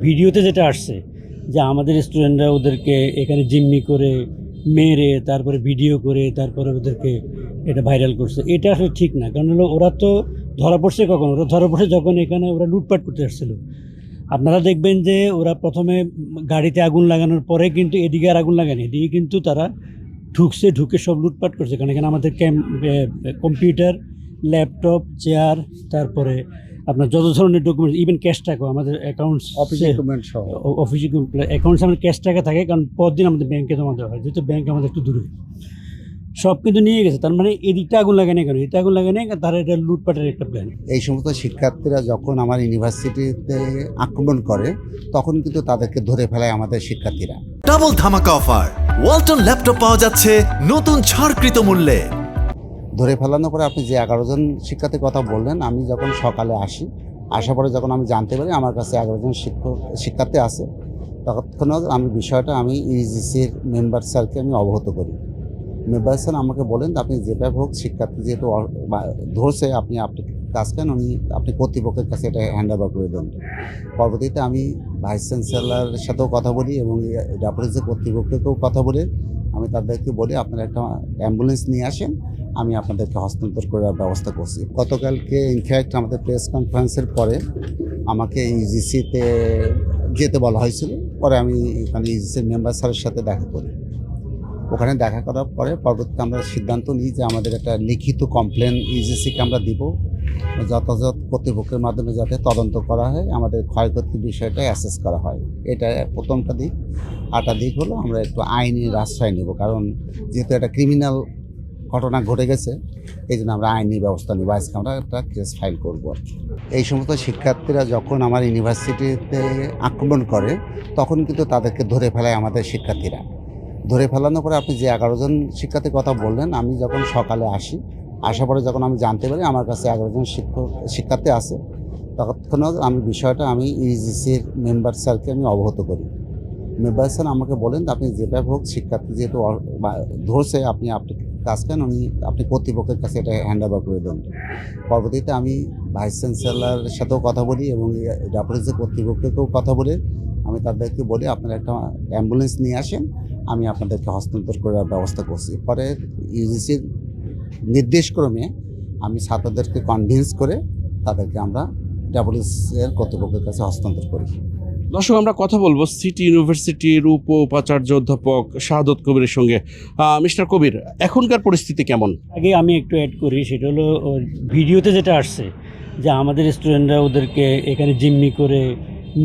ভিডিওতে যেটা আসছে যে আমাদের স্টুডেন্টরা ওদেরকে এখানে জিম্মি করে মেরে, তারপরে ভিডিও করে, তারপরে ওদেরকে এটা ভাইরাল করছে। এটা আসলে ঠিক না। কারণ হলো ওরা তো ধরা পড়ছে কখন? ওরা ধরা পড়ছে যখন এখানে ওরা লুটপাট করতে আসছিল। আপনারা দেখবেন যে ওরা প্রথমে গাড়িতে আগুন লাগানোর পরে কিন্তু এদিকে আর আগুন লাগায়নি। এদিকে কিন্তু তারা ঢুকছে, ঢুকে সব লুটপাট করছে। কারণ এখানে আমাদের ক্যাম কম্পিউটার ল্যাপটপ চেয়ার তারপরে আপনার যত ধরনের ডকুমেন্ট ইভেন ক্যাশ টাকাও আমাদের অ্যাকাউন্টস অফিস ডকুমেন্ট সহ। অফিসে অ্যাকাউন্টসে আমাদের ক্যাশ টাকা থাকে কারণ পরদিন আমাদের ব্যাংকে জমা দেওয়া হয় যেহেতু ব্যাংক আমাদের একটু দূরে। সব কিন্তু নিয়ে গেছে তার মানে এদিকটা আগুন লাগে না কেন? এটা আগুন লাগে না তারা এটা লুটপাটের একটা প্ল্যান এই সমস্ত শিক্ষার্থীরা যখন আমার ইউনিভার্সিটিতে আক্রমণ করে তখন কিন্তু তাদেরকে ধরে ফেলায় আমাদের শিক্ষার্থীরা। ডাবল ধামাকা অফার ওয়ালটন ল্যাপটপ পাওয়া যাচ্ছে নতুন ছাড়কৃত মূল্যে। ধরে ফেলানোর পরে আপনি যে এগারো জন শিক্ষার্থীর কথা বললেন, আমি যখন সকালে আসি, আসার পরে যখন আমি জানতে পারি আমার কাছে এগারো জন শিক্ষক শিক্ষার্থী আছে, তৎক্ষণাৎ আমি বিষয়টা আমি ইউজিসির মেম্বার স্যারকে আমি অবগত করি। মেম্বার স্যার আমাকে বলেন, আপনি যেভাবে হোক শিক্ষার্থী যেহেতু ধরছে, আপনি আপনি কাজ করেন, উনি, আপনি কর্তৃপক্ষের কাছে এটা হ্যান্ড ওভার করে দেন। পরবর্তীতে আমি ভাইস চ্যান্সেলারের সাথেও কথা বলি এবং ডাপুরেজের কর্তৃপক্ষকেও কথা বলে, আমি তাদেরকে বলি, আপনারা একটা অ্যাম্বুলেন্স নিয়ে আসেন আমি আপনাদেরকে হস্তান্তর করার ব্যবস্থা করছি। গতকালকে ইনফ্যাক্ট আমাদের প্রেস কনফারেন্সের পরে আমাকে ইউজিসিতে যেতে বলা হয়েছিল। পরে আমি এখানে ইউজিসির মেম্বার স্যারের সাথে দেখা করি। ওখানে দেখা করার পরে পরবর্তীতে আমরা সিদ্ধান্ত নিই যে আমাদের একটা লিখিত কমপ্লেন ইউজিসিকে আমরা দিব। যথাযথ কর্তৃপক্ষের মাধ্যমে যাতে তদন্ত করা হয়, আমাদের ক্ষয়ক্ষতির বিষয়টা অ্যাসেস করা হয়। এটা প্রথমটা দিক। আরটা দিক হলো আমরা একটু আইনি আশ্রয় নেব। কারণ যেহেতু একটা ক্রিমিনাল ঘটনা ঘটে গেছে, এই জন্য আমরা আইনি ব্যবস্থা নেব। আজকে আমরা একটা কেস ফাইল করব এই সমস্ত শিক্ষার্থীরা যখন আমার ইউনিভার্সিটিতে আক্রমণ করে, তখন কিন্তু তাদেরকে ধরে ফেলায় আমাদের শিক্ষার্থীরা। ধরে ফেলানোর পরে আপনি যে এগারো জন শিক্ষার্থীর কথা বললেন, আমি যখন সকালে আসি, আসার পরে যখন আমি জানতে পারি আমার কাছে এগারো জন শিক্ষক, শিক্ষার্থী আছে, তৎক্ষণাৎ আমি বিষয়টা আমি ইউজিসির মেম্বার স্যারকে আমি অবগত করি। মেম্বার স্যার আমাকে বলেন, আপনি যেভাবে হোক, শিক্ষার্থী যেহেতু ধরছে, আপনি আপনি কাজ করেন, উনি আপনি কর্তৃপক্ষের কাছে এটা হ্যান্ড ওভার করে দেন। পরবর্তীতে আমি ভাইস চ্যান্সেলারের সাথেও কথা বলি এবং ডাপুরেজের কর্তৃপক্ষকেও কথা বলে, আমি তাদেরকে বলি, আপনারা একটা অ্যাম্বুলেন্স নিয়ে আসেন, আমি আপনাদেরকে হস্তান্তর করার ব্যবস্থা করছি। পরে ইউজিসির নির্দেশক্রমে আমি ছাত্রদেরকে কনভিন্স করে তাদেরকে আমরা ডাব্লিউসির কর্তৃপক্ষের কাছে হস্তান্তর করি। দর্শক, আমরা কথা বলব সিটি ইউনিভার্সিটির উপ উপাচার্য অধ্যাপক শাহাদত কবিরের সঙ্গে। মিস্টার কবির, এখনকার পরিস্থিতি কেমন? আগে আমি একটু অ্যাড করি, সেটা হলো ভিডিওতে যেটা আসছে, যে আমাদের স্টুডেন্টরা ওদেরকে এখানে জিম্মি করে,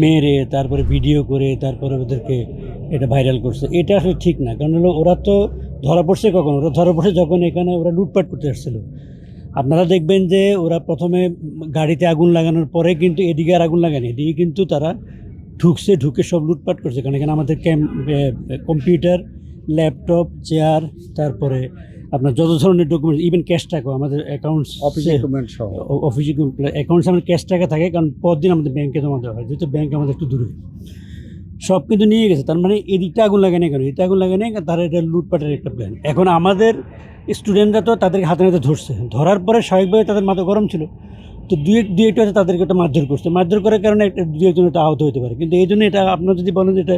মেরে, তারপরে ভিডিও করে, তারপরে ওদেরকে এটা ভাইরাল করছে। এটা আসলে ঠিক না, কারণ হলো, ওরা তো ধরা পড়ছে কখন? ওরা ধরা পড়ছে যখন এখানে ওরা লুটপাট করতে আসছিল। আপনারা দেখবেন যে, ওরা প্রথমে গাড়িতে আগুন লাগানোর পরে কিন্তু এদিকে আর আগুন লাগায়নি, এদিকে কিন্তু তারা ঢুকছে ঢুকে সব লুটপাট করছে। কারণ এখানে আমাদের ক্যাম কম্পিউটার ল্যাপটপ চেয়ার তারপরে আপনার যত ধরনের ডকুমেন্ট ইভেন ক্যাশ টাকাও আমাদের অ্যাকাউন্টস অফিস ডকুমেন্ট সহ। অফিসে অ্যাকাউন্টসে আমাদের ক্যাশ টাকা থাকে কারণ পরদিন আমাদের ব্যাংকে জমা দেওয়া হয়। যেহেতু ব্যাংক আমাদের একটু দূরে। সব কিন্তু নিয়ে গেছে। তার মানে এদিকটা আগুন লাগে না কেন? এটা আগুন লাগে না তারা এটা লুটপাটের একটা প্ল্যান এখন আমাদের স্টুডেন্টরা তো তাদেরকে হাতে হাতে ধরছে। ধরার পরে স্বাভাবিকভাবে তাদের মাথা গরম ছিল। তো দুই এক দুই একটা হয়তো তাদেরকে একটা মারধর করছে। মারধর করার কারণে একটা দুই একজন এটা আহত হতে পারে। কিন্তু এই জন্য এটা আপনার যদি বলেন যে এটা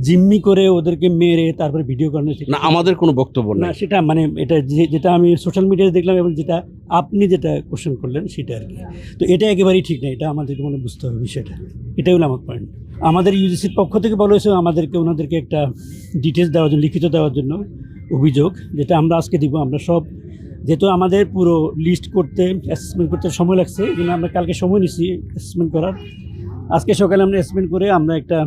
জিম্মি করে ওদেরকে মেরে তারপরে ভিডিও করানো না আমাদের কোনো বক্তব্য না সেটা মানে এটা যে- যেটা আমি সোশ্যাল মিডিয়ায় দেখলাম এবং যেটা আপনি যেটা কোশ্চেন করলেন সেটা আর কি। তো এটা একেবারেই ঠিক না এটা আমাদেরকে মনে বুঝতে হবে বিষয়টা। এটাই হলো আমার পয়েন্ট আমাদের ইউজিসির পক্ষ থেকে বলা হয়েছে আমাদেরকে ওনাদেরকে একটা ডিটেলস দেওয়ার জন্য লিখিত দেওয়ার জন্য অভিযোগ যেটা আমরা আজকে দিব। আমরা সব যেহেতু আমাদের পুরো লিস্ট করতে অ্যাসেসমেন্ট করতে সময় লাগছে এই জন্য আমরা কালকে সময় নিচ্ছি অ্যাসেসমেন্ট করার। আজকে সকালে আমরা অ্যাসেসমেন্ট করে আমরা একটা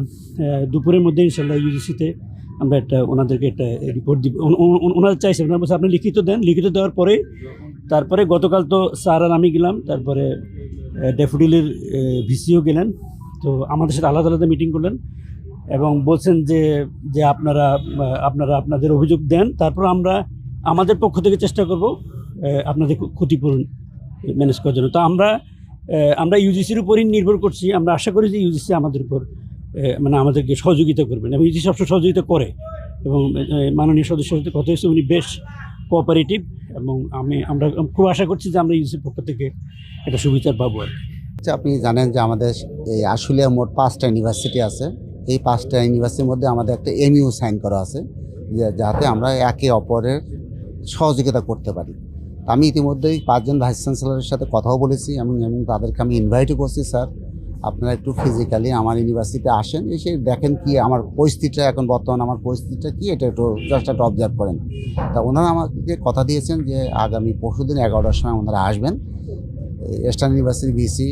দুপুরের মধ্যে ইনশাল্লাহ ইউজিসিতে আমরা একটা ওনাদেরকে একটা রিপোর্ট দিব। ওন- ওন- ওনারা চাইছে, ওনারা বলছে, আপনি লিখিত দেন। লিখিত দেওয়ার পরে, তারপরে গতকাল তো স্যার আর আমি গেলাম, তারপরে ডেফোডিলের ভিসিও গেলেন। তো আমাদের সাথে আলাদা আলাদা মিটিং করলেন এবং বলছেন যে যে আপনারা আপনারা আপনাদের অভিযোগ দেন। তারপর আমরা আমাদের পক্ষ থেকে চেষ্টা করব আপনাদের ক্ষতিপূরণ ম্যানেজ করার জন্য। তো আমরা আমরা ইউজিসির উপরই নির্ভর করছি। আমরা আশা করি যে ইউজিসি আমাদের উপর মানে আমাদেরকে সহযোগিতা করবেন এবং ইউজিসি সবসময় সহযোগিতা করে এবং মাননীয় সদস্যের সাথে কথা হয়েছে উনি বেশ কোঅপারেটিভ এবং আমি আমরা খুব আশা করছি যে আমরা ইউজিসির পক্ষ থেকে একটা সুবিচার পাবো আর আচ্ছা, আপনি জানেন যে আমাদের এই আশুলিয়া মোট পাঁচটা ইউনিভার্সিটি আছে। এই পাঁচটা ইউনিভার্সিটির মধ্যে আমাদের একটা এমইউ সাইন করা আছে যাতে আমরা একে অপরের সহযোগিতা করতে পারি। আমি ইতিমধ্যেই পাঁচজন ভাইস চ্যান্সেলারের সাথে কথাও বলেছি এবং তাদেরকে আমি ইনভাইটও করছি, স্যার। আপনারা একটু ফিজিক্যালি আমার ইউনিভার্সিটিতে আসেন, এসে দেখেন কি আমার পরিস্থিতিটা, এখন বর্তমান আমার পরিস্থিতিটা কি, এটা একটু জাস্ট একটা অবজার্ভ করেন। তা ওনারা আমাকে কথা দিয়েছেন যে আগামী পরশু দিন এগারোটার সময় ওনারা আসবেন। ওয়েস্টার্ন ইউনিভার্সিটি ভিসি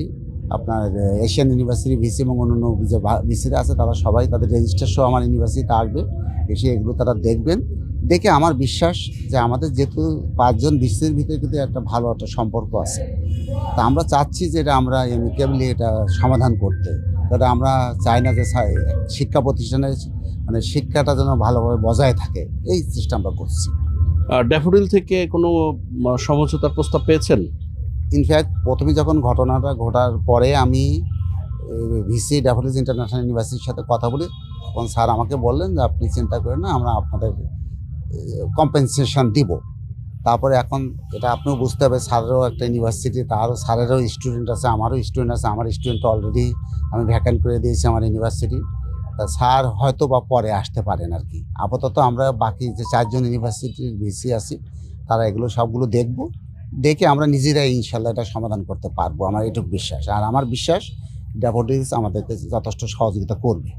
আপনার এশিয়ান ইউনিভার্সিটি ভিসি এবং অন্যান্য যে ভিসিরা আছে, তারা সবাই তাদের রেজিস্টার সহ আমার ইউনিভার্সিটিতে আসবে। এসে এগুলো তারা দেখবেন। দেখে আমার বিশ্বাস যে আমাদের যেহেতু পাঁচজন ভিসির ভিতরে কিন্তু একটা ভালো একটা সম্পর্ক আছে। তা আমরা চাচ্ছি যে এটা আমরা এমিকেবলি এটা সমাধান করতে। তাহলে আমরা চাই না যে শিক্ষা প্রতিষ্ঠানের মানে শিক্ষাটা যেন ভালোভাবে বজায় থাকে। এই চেষ্টা আমরা করছি। ড্যাফোডিল থেকে কোনো সমঝোতার প্রস্তাব পেয়েছেন? ইনফ্যাক্ট প্রথমে যখন ঘটনাটা ঘটার পরে আমি ভিসি ড্যাফোডিস ইন্টারন্যাশনাল ইউনিভার্সিটির সাথে কথা বলি তখন স্যার আমাকে বললেন যে আপনি চিন্তা করেন না আমরা আপনাদের কম্পেনসেশন দিব। তারপরে এখন এটা আপনিও বুঝতে হবে, স্যারেরও একটা ইউনিভার্সিটি তারও, স্যারেরও স্টুডেন্ট আছে, আমারও স্টুডেন্ট আছে, আমার স্টুডেন্ট অলরেডি আমি ভ্যাকেন্ট করে দিয়েছি আমার ইউনিভার্সিটি তা স্যার হয়তো বা পরে আসতে পারেন আর কি। আপাতত আমরা বাকি যে চারজন ইউনিভার্সিটির ভিসি আছি, তারা এগুলো সবগুলো দেখব। দেখে আমরা নিজেরাই ইনশাল্লাহ এটা সমাধান করতে পারব, আমার এটুকু বিশ্বাস। আর আমার বিশ্বাস ড্যাফোডিলস আমাদেরকে যথেষ্ট সহযোগিতা করবে।